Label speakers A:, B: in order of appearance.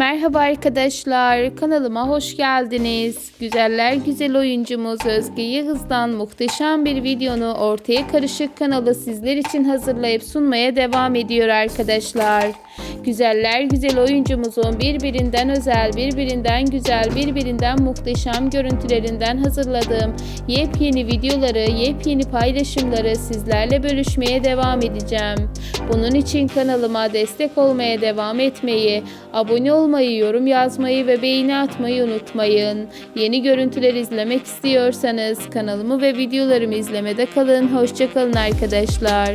A: Merhaba arkadaşlar, kanalıma hoş geldiniz. Güzeller güzel oyuncumuz Özge Yağız'dan muhteşem bir videonu ortaya karışık kanalı sizler için hazırlayıp sunmaya devam ediyor arkadaşlar. Güzeller güzel oyuncumuzun birbirinden özel, birbirinden güzel, birbirinden muhteşem görüntülerinden hazırladığım yepyeni videoları, yepyeni paylaşımları sizlerle bölüşmeye devam edeceğim. Bunun için kanalıma destek olmaya devam etmeyi, abone olmayı, yorum yazmayı ve beğeni atmayı unutmayın. Yeni görüntüler izlemek istiyorsanız kanalımı ve videolarımı izlemede kalın. Hoşçakalın arkadaşlar.